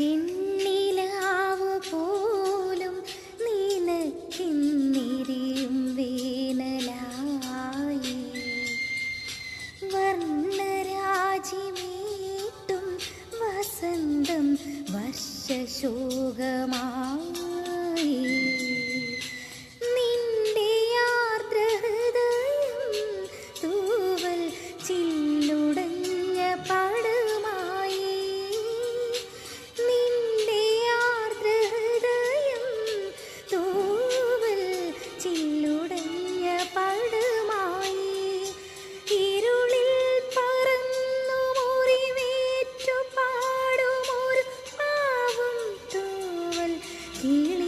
നിന്നിലാവു പോലും നിനക്കിന്നിരിയും വേനലായി. വർണരാജിമീട്ടും വസന്തം വർഷശോകമായി. que